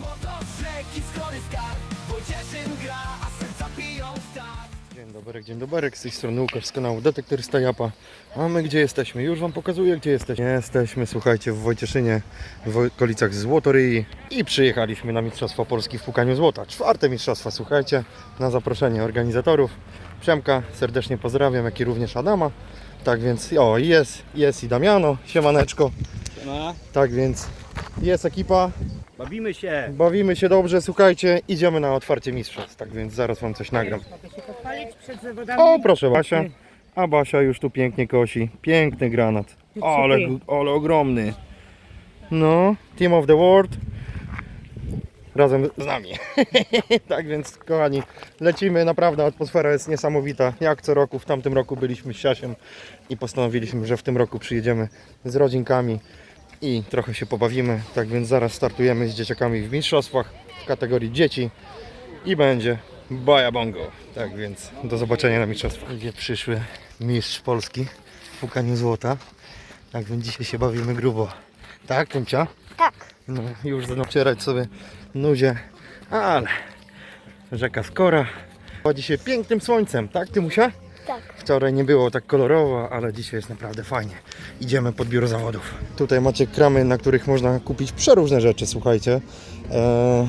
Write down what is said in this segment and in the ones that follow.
Złoto z rzeki, schody skarb Wojcieszyn gra, a serca biją w takt Dzień dobry, dzień dobry, z tej strony Łukasz z kanału Detektor Stajapa. A my gdzie jesteśmy? Już Wam pokazuję gdzie jesteśmy. Jesteśmy, słuchajcie, w Wojcieszynie, w okolicach Złotoryi i przyjechaliśmy na Mistrzostwa Polski w pukaniu złota. Czwarte Mistrzostwa, słuchajcie, na zaproszenie organizatorów. Przemka serdecznie pozdrawiam, jak i również Adama. Tak więc, o, jest, jest i Damiano, siemaneczko. No, Tak więc, jest ekipa, bawimy się. bawimy się dobrze, słuchajcie, idziemy na otwarcie mistrzostw. Tak więc zaraz Wam coś nagram. Mogę się pochwalić przed zawodami. O, proszę Basia. A Basia już tu pięknie kosi. Piękny granat. Ale, ale ogromny. No, Team of the World. Razem z nami. tak więc, kochani, lecimy. Naprawdę atmosfera jest niesamowita. Jak co roku, w tamtym roku byliśmy z Siasiem i postanowiliśmy, że w tym roku przyjedziemy z rodzinkami i trochę się pobawimy. Tak więc zaraz startujemy z dzieciakami w mistrzostwach w kategorii dzieci i będzie Baja Bongo. Tak więc do zobaczenia na mistrzostwach. Gdzie przyszły mistrz Polski w pukaniu złota. Tak więc dzisiaj się bawimy grubo. Tak, Kuncia? Tak. No, już zaczynam cierać sobie nuzie, ale rzeka Skora chodzi się pięknym słońcem, tak Tymusia? Tak. Wczoraj nie było tak kolorowo, ale dzisiaj jest naprawdę fajnie. Idziemy pod biuro zawodów. Tutaj macie kramy, na których można kupić przeróżne rzeczy, słuchajcie. Eee,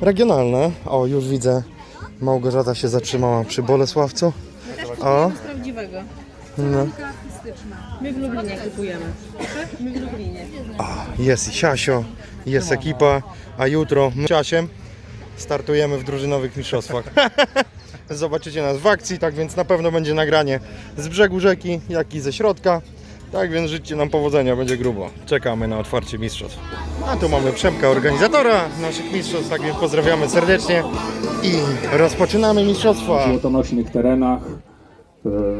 regionalne. O, już widzę, Małgorzata się zatrzymała przy Bolesławcu. O, prawdziwego. no. artystyczna. My w Lublinie kupujemy. My w Lublinie. Jest i Siasio, jest ekipa, a jutro Siasiem startujemy w drużynowych mistrzostwach. Zobaczycie nas w akcji, tak więc na pewno będzie nagranie z brzegu rzeki, jak i ze środka. Tak więc życzcie nam powodzenia, będzie grubo. Czekamy na otwarcie mistrzostw. A tu mamy Przemka, organizatora naszych mistrzostw, tak więc pozdrawiamy serdecznie i rozpoczynamy mistrzostwa. złotonośnych terenach e,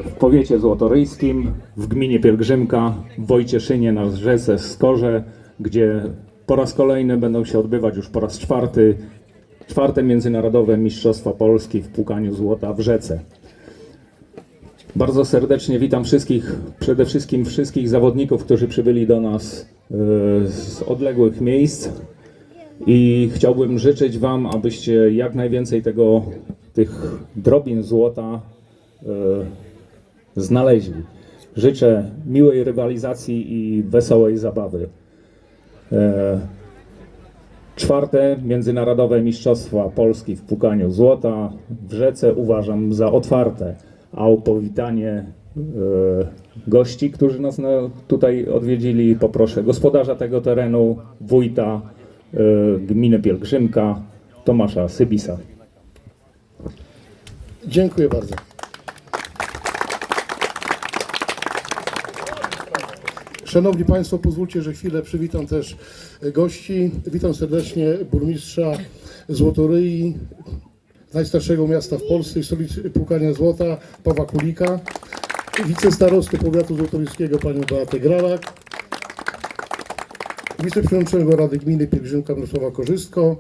w powiecie złotoryjskim, w gminie Pielgrzymka, w Wojcieszynie na rzece Skorze, gdzie po raz kolejny będą się odbywać już po raz czwarty czwarte międzynarodowe Mistrzostwa Polski w płukaniu złota w rzece. Bardzo serdecznie witam wszystkich, przede wszystkim wszystkich zawodników, którzy przybyli do nas e, z odległych miejsc i chciałbym życzyć Wam, abyście jak najwięcej tego, tych drobin złota e, znaleźli. Życzę miłej rywalizacji i wesołej zabawy. Czwarte Międzynarodowe Mistrzostwa Polski w pukaniu złota w rzece uważam za otwarte, a o powitanie e, gości, którzy nas na, tutaj odwiedzili, poproszę gospodarza tego terenu, wójta e, gminy Pielgrzymka, Tomasza Sybisa. Dziękuję bardzo. Szanowni Państwo, pozwólcie, że chwilę przywitam też gości. Witam serdecznie burmistrza Złotoryi, najstarszego miasta w Polsce, stolicy Płukania Złota, Pawła Kulika, wicestarostę powiatu złotoryjskiego panią Beatę Gralak, wiceprzewodniczącego Rady Gminy Pielgrzymka Mirosława Korzystko,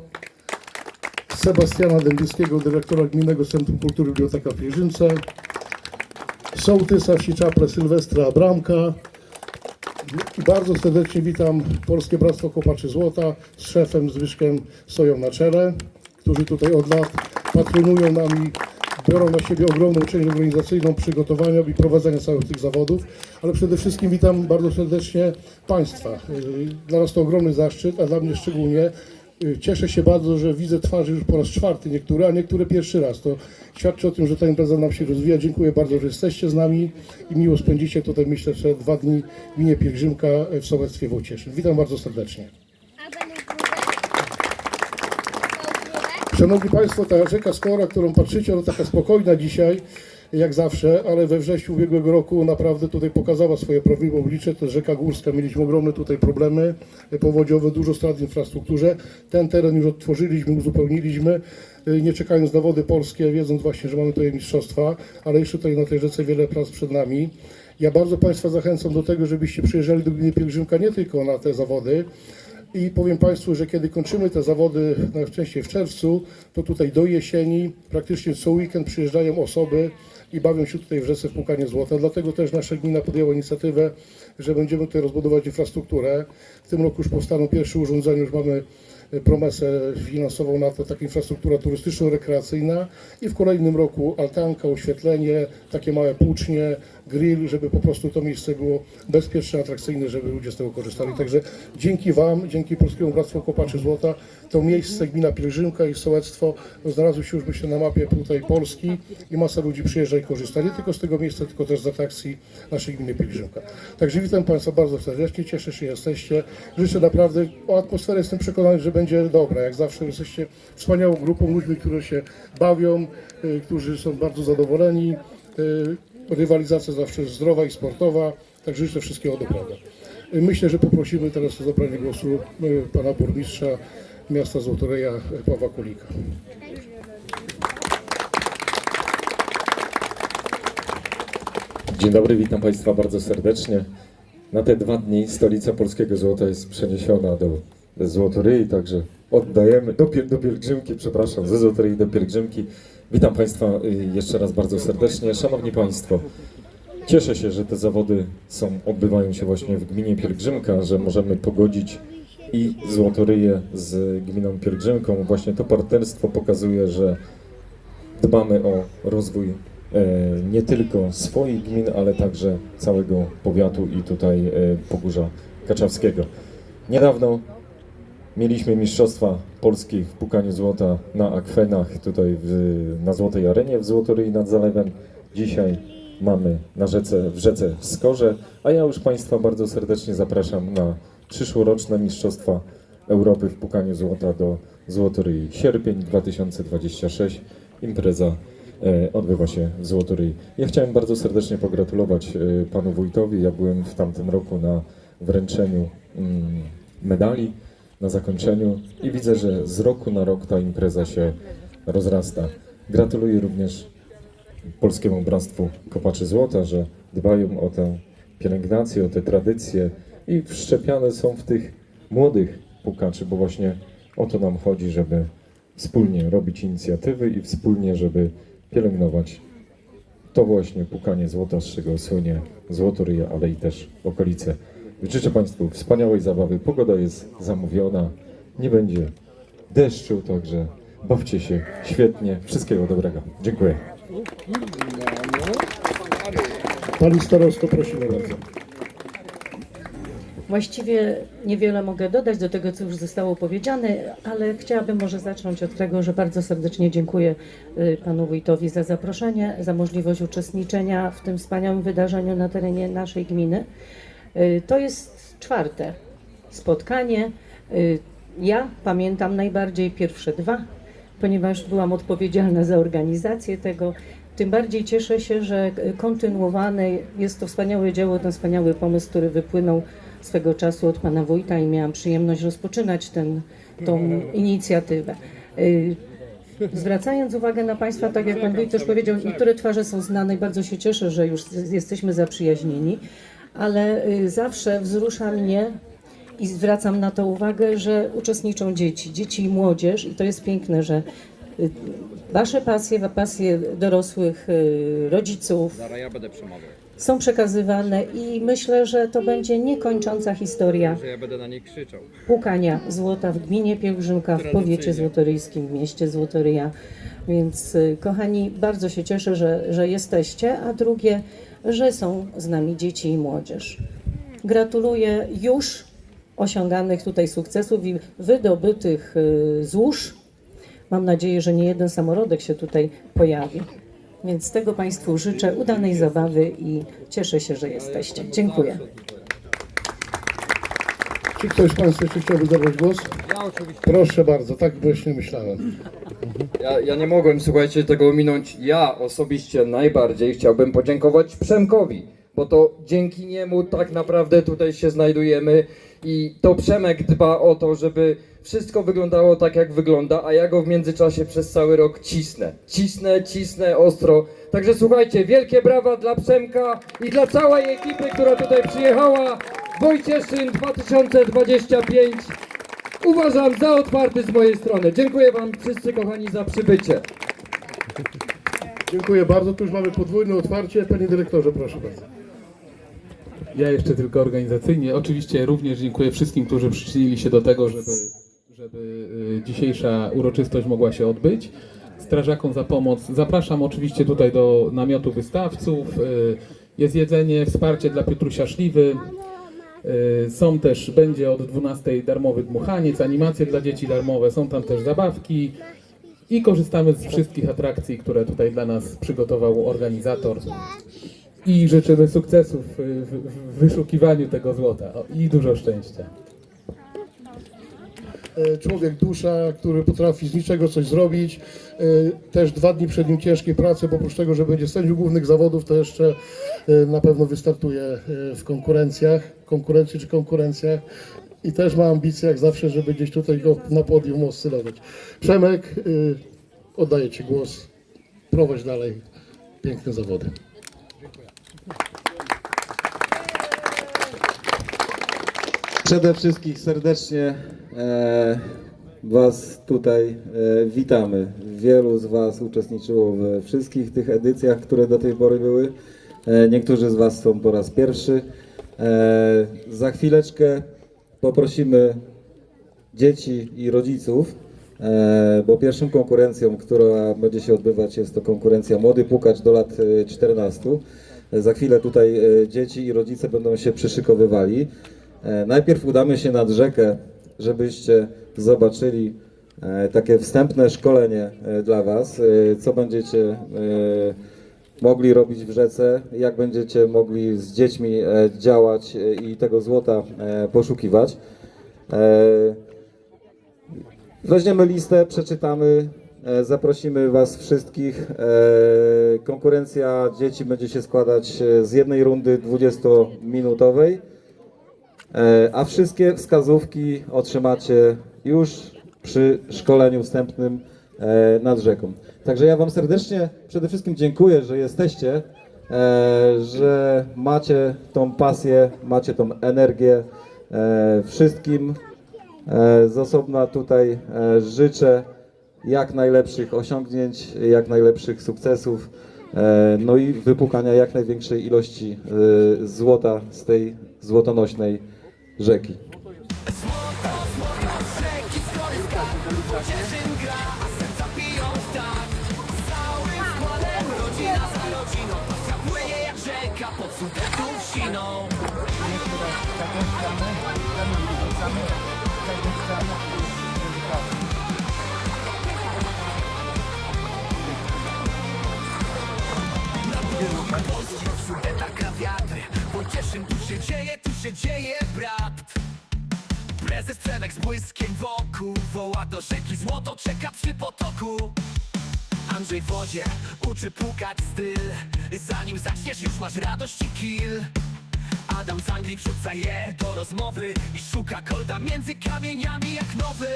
Sebastiana Dębickiego, dyrektora Gminnego Centrum Kultury Biblioteka w Pielgrzymce, sołtysa Siczaple Sylwestra Abramka i bardzo serdecznie witam Polskie Bractwo Kopaczy Złota z szefem Zbyszkiem Stoją na czele, którzy tutaj od lat patronują nami, biorą na siebie ogromną część organizacyjną przygotowania i prowadzenia całych tych zawodów, ale przede wszystkim witam bardzo serdecznie Państwa. Dla nas to ogromny zaszczyt, a dla mnie szczególnie Cieszę się bardzo, że widzę twarzy już po raz czwarty niektóre, a niektóre pierwszy raz. To świadczy o tym, że ta impreza nam się rozwija. Dziękuję bardzo, że jesteście z nami i miło spędzicie tutaj, myślę, że dwa dni w gminie Pielgrzymka w sołectwie Wojcieszyn. Witam bardzo serdecznie. Szanowni Państwo, ta rzeka Skora, którą patrzycie, ona taka spokojna dzisiaj, jak zawsze, ale we wrześniu ubiegłego roku naprawdę tutaj pokazała swoje prawdziwe oblicze. To jest rzeka górska, mieliśmy ogromne tutaj problemy powodziowe, dużo strat w infrastrukturze. Ten teren już odtworzyliśmy, uzupełniliśmy, y, nie czekając na wody polskie, wiedząc właśnie, że mamy tutaj mistrzostwa, ale jeszcze tutaj na tej rzece wiele prac przed nami. Ja bardzo Państwa zachęcam do tego, żebyście przyjeżdżali do gminy Pielgrzymka nie tylko na te zawody, i powiem Państwu, że kiedy kończymy te zawody najczęściej w czerwcu, to tutaj do jesieni praktycznie co weekend przyjeżdżają osoby i bawią się tutaj w rzece w płukanie złota. Dlatego też nasza gmina podjęła inicjatywę, że będziemy tutaj rozbudować infrastrukturę. W tym roku już powstaną pierwsze urządzenia, już mamy e, promesę finansową na to, taka infrastruktura turystyczno-rekreacyjna i w kolejnym roku altanka, oświetlenie, takie małe płucznie, grill, żeby po prostu to miejsce było bezpieczne, atrakcyjne, żeby ludzie z tego korzystali. Także dzięki Wam, dzięki Polskiemu Bractwu Kopaczy Złota, to miejsce, gmina Pielgrzymka i sołectwo znalazły się już myślę na mapie tutaj Polski i masa ludzi przyjeżdża i korzysta nie tylko z tego miejsca, tylko też z atrakcji naszej gminy Pielgrzymka. Także witam Państwa bardzo serdecznie, cieszę się, że jesteście. Życzę naprawdę, o atmosferę jestem przekonany, że będzie dobra. Jak zawsze jesteście wspaniałą grupą ludźmi, którzy się bawią, y, którzy są bardzo zadowoleni. Rywalizacja zawsze zdrowa i sportowa, także życzę wszystkiego dobrego. Myślę, że poprosimy teraz o zabranie głosu y, pana burmistrza miasta Złotoreja y, Pawła Kulika. Dzień dobry, witam Państwa bardzo serdecznie. Na te dwa dni stolica polskiego złota jest przeniesiona do Złotoryi, także oddajemy do, do pielgrzymki, przepraszam, ze Złotoryi do pielgrzymki. Witam Państwa y, jeszcze raz bardzo serdecznie. Szanowni Państwo, cieszę się, że te zawody są, odbywają się właśnie w gminie Pielgrzymka, że możemy pogodzić i Złotoryję z gminą Pielgrzymką. Właśnie to partnerstwo pokazuje, że dbamy o rozwój e, nie tylko swoich gmin, ale także całego powiatu i tutaj e, Pogórza Kaczawskiego. Niedawno mieliśmy Mistrzostwa Polski w pukaniu złota na akwenach tutaj w, na Złotej Arenie w Złotoryi nad Zalewem. Dzisiaj mamy na rzece, w rzece Skorze, a ja już Państwa bardzo serdecznie zapraszam na przyszłoroczne Mistrzostwa Europy w pukaniu złota do Złotoryi. Sierpień 2026. Impreza e, odbywa się w Złotoryi. Ja chciałem bardzo serdecznie pogratulować e, panu wójtowi. Ja byłem w tamtym roku na wręczeniu mm, medali, na zakończeniu i widzę, że z roku na rok ta impreza się rozrasta. Gratuluję również Polskiemu Bractwu Kopaczy Złota, że dbają o tę pielęgnację, o te tradycje i wszczepiane są w tych młodych pukaczy, bo właśnie o to nam chodzi, żeby wspólnie robić inicjatywy i wspólnie, żeby pielęgnować to właśnie pukanie złota, z czego słynie Złotoryja, ale i też okolice. Życzę Państwu wspaniałej zabawy. Pogoda jest zamówiona, nie będzie deszczu, także bawcie się świetnie. Wszystkiego dobrego. Dziękuję. Pani starosto, prosimy bardzo. Właściwie niewiele mogę dodać do tego, co już zostało powiedziane, ale chciałabym może zacząć od tego, że bardzo serdecznie dziękuję y, panu wójtowi za zaproszenie, za możliwość uczestniczenia w tym wspaniałym wydarzeniu na terenie naszej gminy. Y, To jest czwarte spotkanie. Y, Ja pamiętam najbardziej pierwsze dwa, ponieważ byłam odpowiedzialna za organizację tego. Tym bardziej cieszę się, że kontynuowane jest to wspaniałe dzieło, ten wspaniały pomysł, który wypłynął swego czasu od pana wójta i miałam przyjemność rozpoczynać tą inicjatywę. Y, Zwracając uwagę na Państwa, tak jak Pan Wójt też powiedział, niektóre twarze są znane i bardzo się cieszę, że już jesteśmy zaprzyjaźnieni, ale y, zawsze wzrusza mnie i zwracam na to uwagę, że uczestniczą dzieci, dzieci i młodzież i to jest piękne, że y, Wasze pasje, pasje dorosłych y, rodziców są przekazywane i myślę, że to będzie niekończąca historia że ja będę na nie krzyczał. pukania złota w gminie Pielgrzymka, w powiecie złotoryjskim, w mieście Złotoryja. Więc kochani, bardzo się cieszę, że, że jesteście, a drugie, że są z nami dzieci i młodzież. Gratuluję już osiąganych tutaj sukcesów i wydobytych y, złóż. Mam nadzieję, że nie jeden samorodek się tutaj pojawi. Więc tego Państwu życzę udanej zabawy i cieszę się, że jesteście. Dziękuję. Czy ktoś z Państwa chciałby zabrać głos? Ja oczywiście. Proszę bardzo, tak właśnie myślałem. Ja, ja nie mogłem, słuchajcie, tego ominąć. Ja osobiście najbardziej chciałbym podziękować Przemkowi, bo to dzięki niemu tak naprawdę tutaj się znajdujemy i to Przemek dba o to, żeby wszystko wyglądało tak, jak wygląda, a ja go w międzyczasie przez cały rok cisnę. Cisnę, cisnę ostro. Także słuchajcie, wielkie brawa dla Przemka i dla całej ekipy, która tutaj przyjechała. Wojcieszyn 2025. Uważam za otwarty z mojej strony. Dziękuję Wam wszyscy kochani za przybycie. Dziękuję bardzo. Tu już mamy podwójne otwarcie. Panie dyrektorze, proszę bardzo. Ja jeszcze tylko organizacyjnie. Oczywiście również dziękuję wszystkim, którzy przyczynili się do tego, żeby, żeby y, dzisiejsza uroczystość mogła się odbyć. Strażakom za pomoc zapraszam oczywiście tutaj do namiotu wystawców. Y, Jest jedzenie, wsparcie dla Piotrusia Szliwy. Y, Są też, będzie od 12 darmowy dmuchaniec, animacje dla dzieci darmowe, są tam też zabawki i korzystamy z wszystkich atrakcji, które tutaj dla nas przygotował organizator. I życzymy sukcesów w, wyszukiwaniu tego złota i dużo szczęścia. E, człowiek dusza, który potrafi z niczego coś zrobić. E, Też dwa dni przed nim ciężkiej pracy, bo oprócz tego, że będzie sędzią głównych zawodów, to jeszcze e, na pewno wystartuje w konkurencjach, konkurencji czy konkurencjach. I też ma ambicje, jak zawsze, żeby gdzieś tutaj go na podium oscylować. Przemek, oddaję Ci głos. Prowadź dalej piękne zawody. Przede wszystkim serdecznie Was tutaj e, witamy. Wielu z Was uczestniczyło we wszystkich tych edycjach, które do tej pory były. E, niektórzy z Was są po raz pierwszy. E, za chwileczkę poprosimy dzieci i rodziców, e, bo pierwszą konkurencją, która będzie się odbywać, jest to konkurencja Młody Pukacz do lat e, 14. E, Za chwilę tutaj e, dzieci i rodzice będą się przyszykowywali. E, Najpierw udamy się nad rzekę, żebyście zobaczyli e, takie wstępne szkolenie e, dla Was, e, co będziecie mogli robić w rzece, jak będziecie mogli z dziećmi działać i tego złota poszukiwać. Weźmiemy listę, przeczytamy, zaprosimy Was wszystkich. Konkurencja dzieci będzie się składać z jednej rundy 20-minutowej. E, a wszystkie wskazówki otrzymacie już przy szkoleniu wstępnym e, nad rzeką. Także ja Wam serdecznie przede wszystkim dziękuję, że jesteście, e, że macie tą pasję, macie tą energię. Wszystkim z osobna tutaj życzę jak najlepszych osiągnięć, jak najlepszych sukcesów, no i wypukania jak największej ilości złota z tej złotonośnej rzeki. Polski w sudetach gra wiatr Pocieszyn tu się dzieje, się dzieje brat. Prezes Przemek z błyskiem wokół Woła do rzeki, złoto czeka przy potoku. Andrzej w wodzie uczy pukać styl. Zanim zaczniesz już masz radość i kill. Adam z Anglii wrzuca je do rozmowy I szuka kolda między kamieniami jak nowy.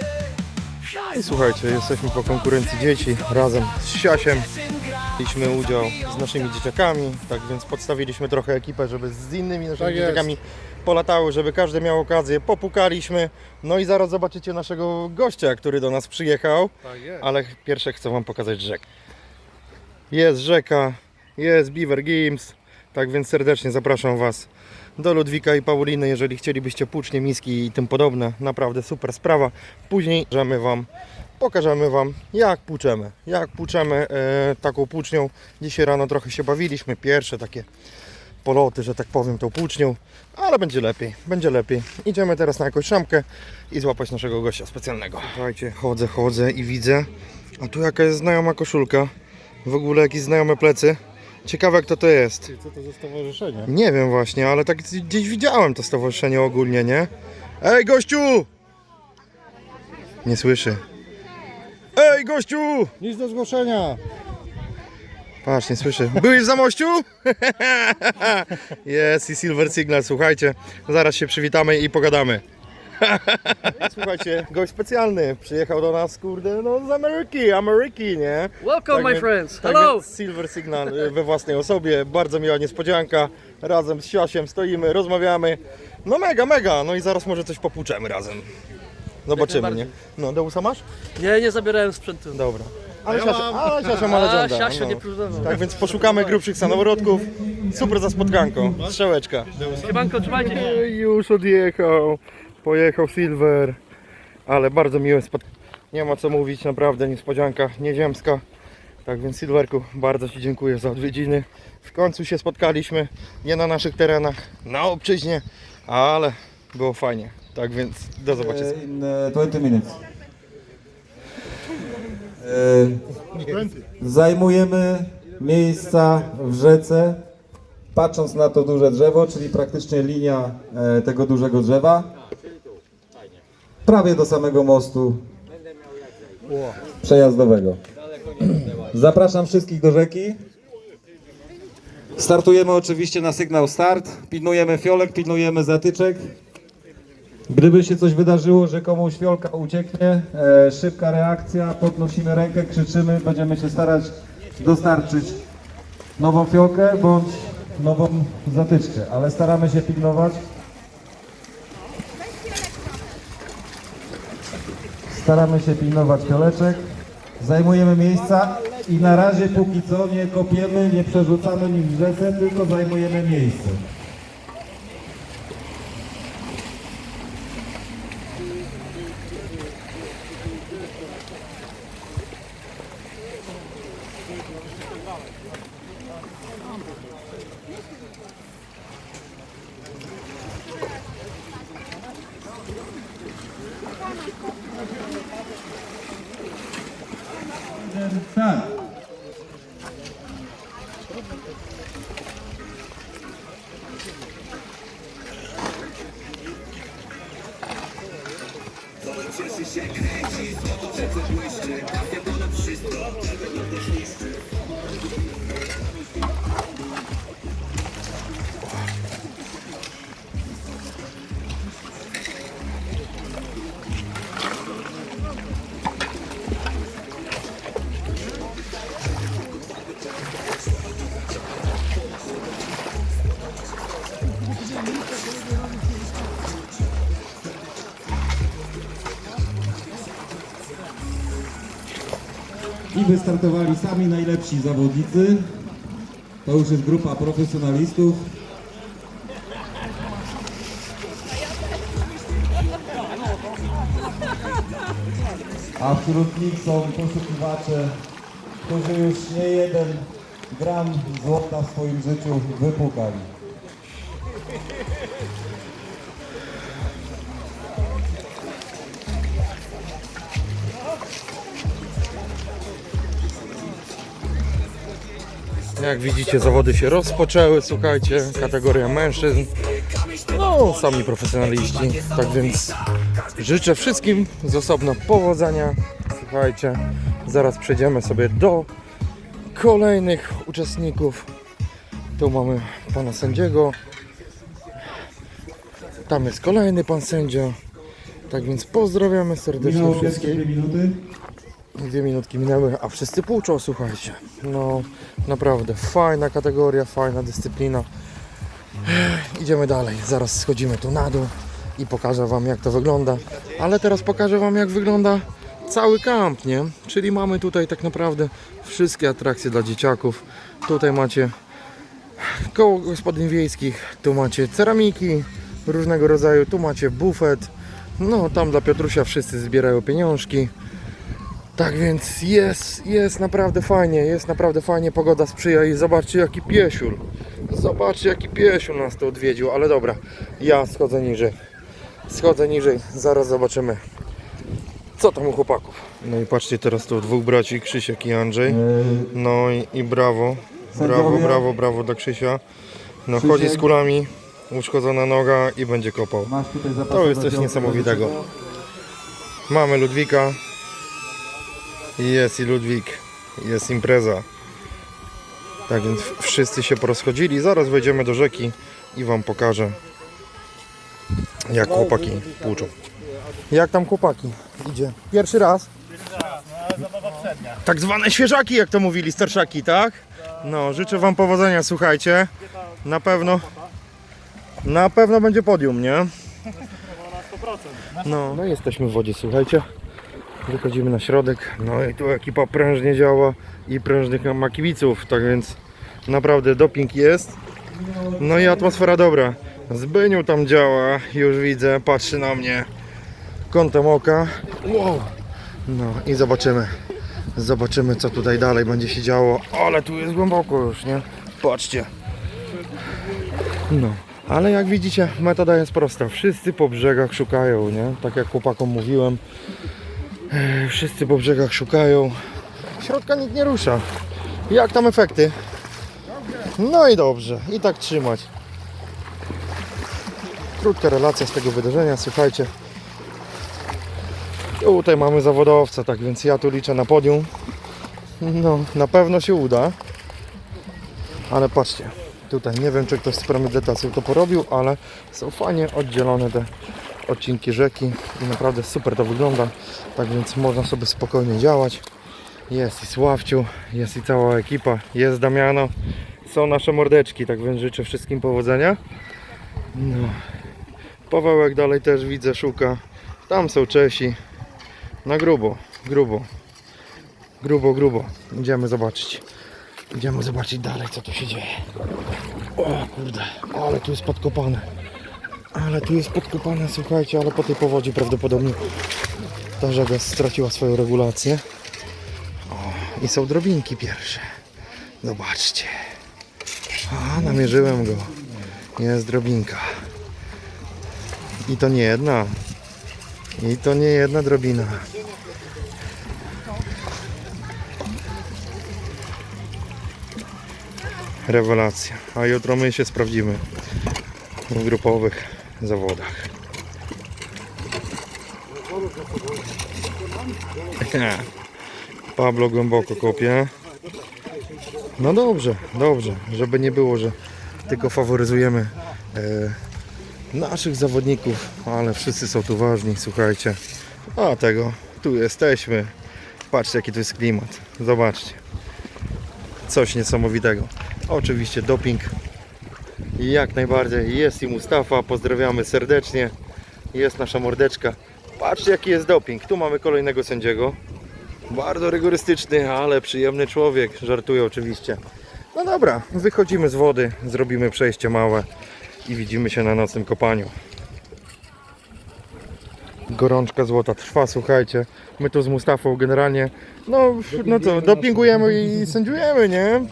I słuchajcie, jesteśmy po konkurencji dzieci razem z Siasiem. Mieliśmy udział z naszymi dzieciakami, tak więc podstawiliśmy trochę ekipę, żeby z innymi naszymi Tak jest. Polatały, żeby każdy miał okazję. Popukaliśmy. No i zaraz zobaczycie naszego gościa, który do nas przyjechał. Ale pierwsze chcę Wam pokazać rzekę. Jest rzeka, jest Beaver Games, tak więc serdecznie zapraszam Was do Ludwika i Pauliny, jeżeli chcielibyście płucznie, miski i tym podobne. Naprawdę super sprawa. Później pokażemy Wam, pokażemy Wam jak płuczemy. Jak płuczemy e, taką płucznią. Dzisiaj rano trochę się bawiliśmy, pierwsze takie poloty, że tak powiem, tą płucznią, ale będzie lepiej, będzie lepiej. Idziemy teraz na jakąś szamkę i złapać naszego gościa specjalnego. Słuchajcie, chodzę, chodzę i widzę, a tu jaka jest znajoma koszulka, w ogóle jakieś znajome plecy. Ciekawe kto to jest. Co to za stowarzyszenie? Nie wiem właśnie, ale tak gdzieś widziałem to stowarzyszenie ogólnie, nie? Ej, gościu! Nie słyszy. Ej, gościu! Nic do zgłoszenia. Patrz, nie słyszy. Byłeś w Zamościu? Jest i Silver Signal, słuchajcie. Zaraz się przywitamy i pogadamy. Słuchajcie, gość specjalny przyjechał do nas, kurde, no z Ameryki, Ameryki, nie? Welcome, my więc- friends. tak Hello. więc Silver Signal y, we własnej osobie, bardzo miła niespodzianka. Razem z Siasiem stoimy, rozmawiamy. No mega, mega, no i zaraz może coś popłuczemy razem. Zobaczymy, nie? No, do usa masz? Nie, nie zabierałem sprzętu. Dobra. Ale Siasia, ale Siasia ma A, legenda. Siasia no. nie próbował. Tak więc poszukamy grubszych samolotków. Super za spotkanko. Strzałeczka. Siemanko, trzymajcie się. Już odjechał. Pojechał Silver. ale bardzo miłe spotkanie. Nie ma co mówić, naprawdę niespodzianka nieziemska. Tak więc Silverku, bardzo Ci dziękuję za odwiedziny. W końcu się spotkaliśmy, nie na naszych terenach, na obczyźnie, ale było fajnie. Tak więc do zobaczenia. In uh, 20 minutes. E, Zajmujemy miejsca w rzece, patrząc na to duże drzewo, czyli praktycznie linia e, tego dużego drzewa, prawie do samego mostu przejazdowego. Zapraszam wszystkich do rzeki. Startujemy oczywiście na sygnał start. Pilnujemy fiolek, pilnujemy zatyczek. Gdyby się coś wydarzyło, że komuś fiolka ucieknie, e, szybka reakcja, podnosimy rękę, krzyczymy, będziemy się starać dostarczyć nową fiolkę bądź nową zatyczkę, ale staramy się pilnować. Staramy się pilnować fioleczek, zajmujemy miejsca i na razie póki co nie kopiemy, nie przerzucamy nic w rzece, tylko zajmujemy miejsce. I wystartowali sami najlepsi zawodnicy. To już jest grupa profesjonalistów. A wśród nich są poszukiwacze, którzy już nie jeden gram złota w swoim życiu wypukali. Jak widzicie, zawody się rozpoczęły, słuchajcie, kategoria mężczyzn. No, sami profesjonaliści. Tak więc życzę wszystkim z osobna powodzenia. Słuchajcie, zaraz przejdziemy sobie do kolejnych uczestników. Tu mamy pana sędziego. Tam jest kolejny pan sędzia. Tak więc pozdrawiamy serdecznie wszystkich. Dwie minutki minęły, a wszyscy płuczą, słuchajcie. No, naprawdę, fajna kategoria, fajna dyscyplina. Idziemy dalej, zaraz schodzimy tu na dół i pokażę Wam jak to wygląda. Ale teraz pokażę Wam jak wygląda cały kamp, nie? Czyli mamy tutaj tak naprawdę wszystkie atrakcje dla dzieciaków. Tutaj macie koło gospodyń wiejskich, tu macie ceramiki różnego rodzaju, tu macie bufet. No, tam dla Piotrusia wszyscy zbierają pieniążki. Tak więc jest, jest naprawdę fajnie, jest naprawdę fajnie, pogoda sprzyja i zobaczcie jaki piesiul. Zobaczcie jaki piesiul nas tu odwiedził, ale dobra, ja schodzę niżej. Schodzę niżej, zaraz zobaczymy co tam u chłopaków. No i patrzcie teraz tu dwóch braci, Krzysiek i Andrzej. No i, i brawo, brawo, brawo, brawo dla Krzysia. No chodzi z kulami, uszkodzona noga i będzie kopał. To jest coś niesamowitego. Mamy Ludwika. Jest i Ludwik. Jest impreza. Tak więc wszyscy się porozchodzili. Zaraz wejdziemy do rzeki i Wam pokażę jak chłopaki płuczą. Jak tam chłopaki? Idzie. Pierwszy raz? Tak zwane świeżaki, jak to mówili starszaki, tak? No, życzę Wam powodzenia, słuchajcie. Na pewno na pewno będzie podium, nie? No, no jesteśmy w wodzie, słuchajcie. Wychodzimy na środek. No i tu ekipa prężnie działa i prężnych ma kibiców, tak więc naprawdę doping jest. No i atmosfera dobra. Zbyniu tam działa, już widzę, patrzy na mnie. kątem oka. Wow. No i zobaczymy. Zobaczymy co tutaj dalej będzie się działo. Ale tu jest głęboko już, nie? Patrzcie. No. Ale jak widzicie, metoda jest prosta. Wszyscy po brzegach szukają, nie? Tak jak chłopakom mówiłem. Wszyscy po brzegach szukają. Środka nikt nie rusza. Jak tam efekty? No i dobrze. I tak trzymać. Krótka relacja z tego wydarzenia, słuchajcie. Tutaj mamy zawodowca, tak więc ja tu liczę na podium. No, na pewno się uda. Ale patrzcie, tutaj nie wiem czy ktoś z premedytacją to porobił, ale są fajnie oddzielone te odcinki rzeki i naprawdę super to wygląda. Tak więc można sobie spokojnie działać. Jest i Sławciu, jest i cała ekipa, jest Damiano, są nasze mordeczki, tak więc życzę wszystkim powodzenia. No. Pawełek dalej też widzę, szuka. Tam są Czesi. Na grubo, grubo. Grubo, grubo. Idziemy zobaczyć. Idziemy zobaczyć dalej, co tu się dzieje. O kurde, ale tu jest podkopane. Ale tu jest podkopane, słuchajcie, ale po tej powodzi prawdopodobnie ta rzeka straciła swoją regulację. O, i są drobinki pierwsze. Zobaczcie. A, namierzyłem go. Jest drobinka. I to nie jedna. I to nie jedna drobina. Rewelacja. A jutro my się sprawdzimy w grupowych zawodach. Pablo głęboko kopie. No dobrze, dobrze, żeby nie było, że tylko faworyzujemy e, naszych zawodników, ale wszyscy są tu ważni, słuchajcie. A tego, tu jesteśmy. Patrzcie jaki tu jest klimat. Zobaczcie. Coś niesamowitego. Oczywiście doping. Jak najbardziej jest i Mustafa. Pozdrawiamy serdecznie. Jest nasza mordeczka. Patrzcie jaki jest doping. Tu mamy kolejnego sędziego. Bardzo rygorystyczny, ale przyjemny człowiek. Żartuję oczywiście. No dobra, wychodzimy z wody, zrobimy przejście małe i widzimy się na nocnym kopaniu. Gorączka złota trwa, słuchajcie. My tu z Mustafą generalnie, no, no co, dopingujemy i sędziujemy, nie? E,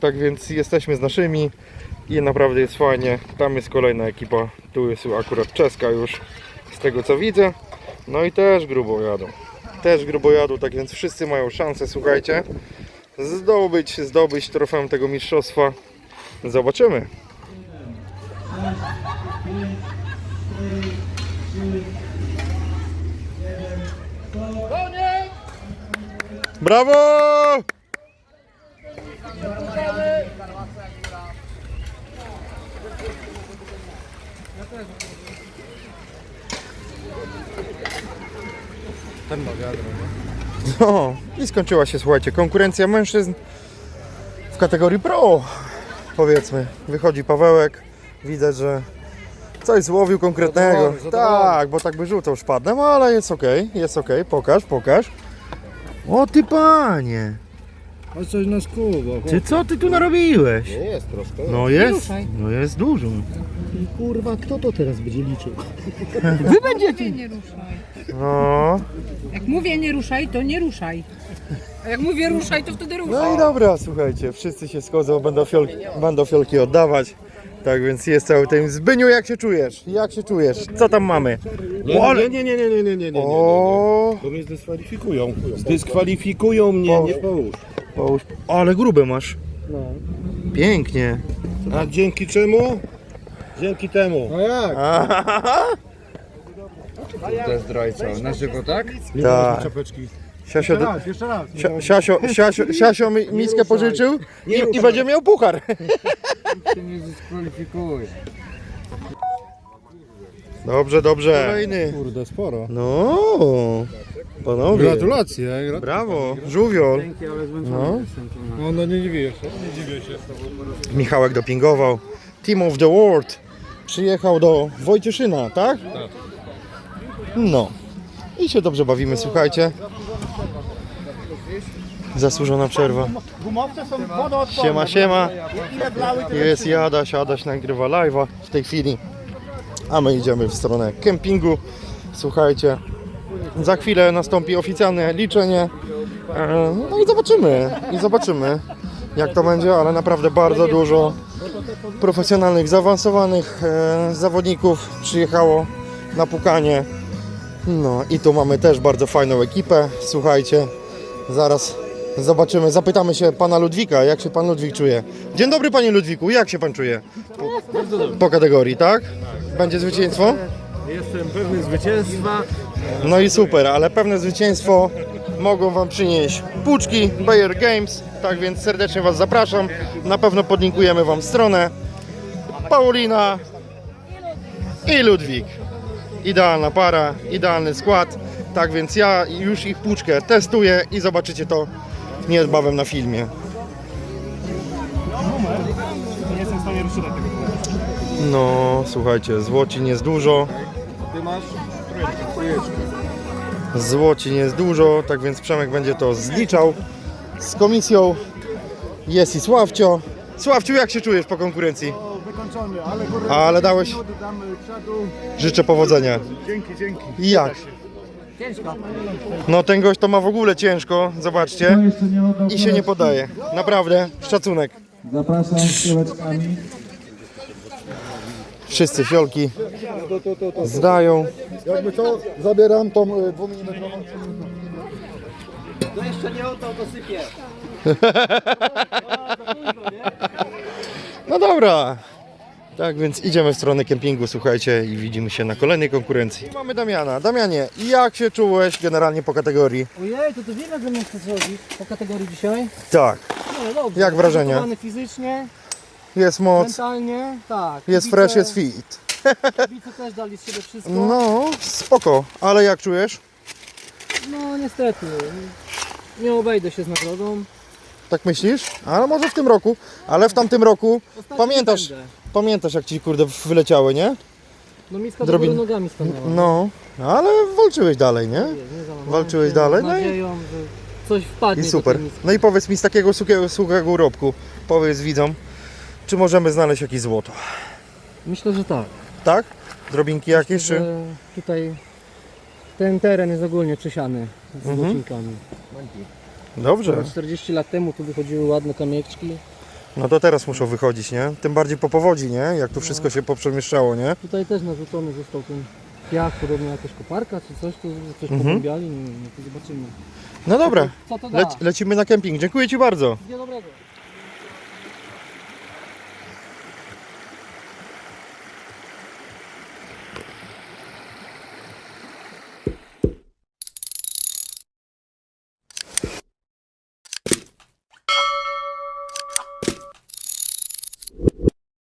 tak więc jesteśmy z naszymi i naprawdę jest fajnie. Tam jest kolejna ekipa, tu jest akurat czeska już, z tego co widzę. No i też grubo jadą. Też grubo jadą, tak więc wszyscy mają szansę, słuchajcie, zdobyć, zdobyć trofeum tego mistrzostwa. Zobaczymy. Brawo! No i skończyła się, słuchajcie, konkurencja mężczyzn w kategorii pro. Powiedzmy, wychodzi Pawełek, widać, że coś złowił konkretnego. Zadowolony, zadowolony. Tak, bo tak by rzucał szpadnem, ale jest ok, jest ok, pokaż, pokaż. O ty panie! A coś na skubo. Ty co ty tu narobiłeś? Jest troszkę. No jest, no jest dużo. Kurwa, kto to teraz będzie liczył? Nie ruszaj. No, Jak mówię nie ruszaj, to nie ruszaj. A jak mówię ruszaj, to wtedy ruszaj. no i dobra, słuchajcie, wszyscy się schodzą, będą fiolki, będą fiolki oddawać. Tak więc jest cały ten Zbyniu, jak się czujesz? Jak się czujesz? Co tam mamy? O, ale... Nie, nie, nie, nie, nie, nie, nie, nie, O, Bo mnie zdyskwalifikują. Zdyskwalifikują mnie, nie połóż. Połóż. ale grube masz. Pięknie. A dzięki czemu? Dzięki temu. No jak? To jest zdrajca. Na żywo, tak? Tak. Czapeczki. Siasio, do... Raz, jeszcze raz. Sia- Siasio, Siasio, Siasio mi miskę pożyczył i, i będzie miał puchar. Się nie dyskwalifikuje. Dobrze, dobrze. Kolejny. Kurde, sporo. No, panowie. Gratulacje. Gra... Brawo, żółwiol. No. No, no nie dziwię się. Nie dziwię się. Michałek dopingował. Team of the World przyjechał do Wojcieszyna, tak? No. I się dobrze bawimy, słuchajcie. Zasłużona przerwa. Gumowce są wodoodporne. Siema, siema. Ile wlały, tyle Jest Jadaś, Adaś nagrywa live'a w tej chwili. A my idziemy w stronę kempingu. Słuchajcie, za chwilę nastąpi oficjalne liczenie. E, No i zobaczymy, i zobaczymy jak to będzie, ale naprawdę bardzo dużo profesjonalnych, zaawansowanych e, zawodników przyjechało na pukanie. No i tu mamy też bardzo fajną ekipę. Słuchajcie, zaraz zobaczymy, zapytamy się pana Ludwika, jak się pan Ludwik czuje. Dzień dobry panie Ludwiku, jak się pan czuje? Po, po kategorii, tak? Będzie zwycięstwo? Jestem pewny zwycięstwa. No i super, ale pewne zwycięstwo mogą Wam przynieść puczki Bayer Games, tak więc serdecznie Was zapraszam. Na pewno podlinkujemy Wam stronę. Paulina i Ludwik. Idealna para, idealny skład. Tak więc ja już ich puczkę testuję i zobaczycie to niedbawem na filmie. Nie jestem w stanie rozczytać tego. No, słuchajcie, złocin jest dużo. Ty masz. Złocin jest dużo, tak więc Przemek będzie to zliczał z komisją. Jest i Sławcio. Sławciu, jak się czujesz po konkurencji? Wykończony, ale górę. Ale dałeś. Życzę powodzenia. Dzięki, dzięki. I jak? Ciężko. No ten gość to ma w ogóle ciężko, zobaczcie. I się nie podaje. Naprawdę, szacunek. Zapraszam z piłeczkami. Wszyscy fiolki zdają. Jakby co, zabieram tą y, dwumilimetrową. No dobra. Tak więc idziemy w stronę kempingu, słuchajcie, i widzimy się na kolejnej konkurencji. I mamy Damiana. Damianie, jak się czułeś generalnie po kategorii? Ojej, to ty wiele ze mną chcesz robić po kategorii dzisiaj? Tak, Nie, dobrze. Jak wrażenia? Przygotowany fizycznie, jest moc, mentalnie, tak. jest Kibice- fresh, jest fit. Kibice też dali z siebie wszystko. No, spoko, ale jak czujesz? No niestety, nie obejdę się z nagrodą. Tak myślisz? Ale może w tym roku, ale w tamtym roku Ostatni pamiętasz, będę. pamiętasz jak ci kurde wyleciały, nie? No miska do góry nogami stanęła. No, ale walczyłeś dalej, nie? Nie, nie załamałem Walczyłeś się, dalej, z no i- nadzieją, że coś wpadnie I super. do tej miski. No i powiedz mi z takiego suchego, suchego urobku, powiedz widzom, czy możemy znaleźć jakieś złoto? Myślę, że tak. Tak? Drobinki jakieś, czy? Że tutaj ten teren jest ogólnie przesiany z Mhm. złocinkami. Dobrze. 40 lat temu tu wychodziły ładne kamieczki. No to teraz muszą wychodzić, nie? Tym bardziej po powodzi, nie? Jak tu wszystko się poprzemieszczało, nie? Tutaj też narzucony został ten piach, podobnie jakaś koparka czy coś, tu coś Mhm. pogłębiali, nie wiem, to zobaczymy. No dobra, Co to da? Lec lecimy na kemping. Dziękuję Ci bardzo. Wszystkiego dobrego.